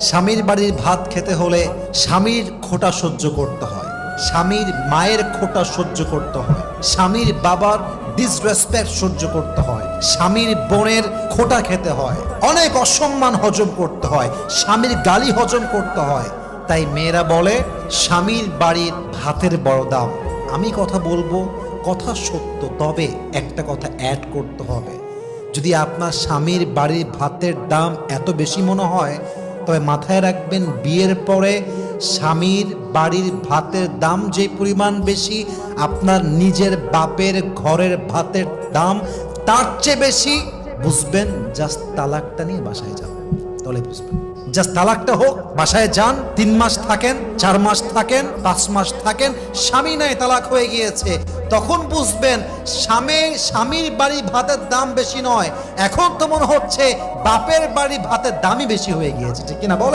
স্বামীর বাড়ির ভাত খেতে হলে স্বামীর খোটা সহ্য করতে হয়। স্বামীর মায়ের খোটা সহ্য করতে হয়। স্বামীর বাবার ডিসরেসপেক্ট সহ্য করতে হয়। স্বামীর বোনের খোটা খেতে হয়। অনেক অসম্মান হজম করতে হয়। স্বামীর গালি হজম করতে হয়। তাই মেয়েরা বলে, স্বামীর বাড়ির ভাতের বড় দাম। আমি কথা বলব, কথা সত্য, তবে একটা কথা অ্যাড করতে হবে। যদি আপনার স্বামীর বাড়ির ভাতের দাম এত বেশি মনে হয় তবে মাথায় রাখবেন, বিয়ের পরে স্বামীর বাড়ির ভাতের দাম যে পরিমাণ বেশি, আপনার নিজের বাপের ঘরের ভাতের দাম তার চেয়ে বেশি, বুঝবেন জাস্ট তালাকটা নিয়ে বাসায় যাবেন তাহলে বুঝবেন জাস্ট তালাকটা হোক, বাসায় যান, তিন মাস থাকেন, চার মাস থাকেন, পাঁচ মাস থাকেন, স্বামী নাই, তালাক হয়ে গিয়েছে। তখন বুঝবেন, স্বামী, স্বামীর বাড়ি ভাতের দাম বেশি নয়। এখন তো মনে হচ্ছে, বাপের বাড়ি ভাতের দামই বেশি হয়ে গিয়েছে। ঠিক কিনা বল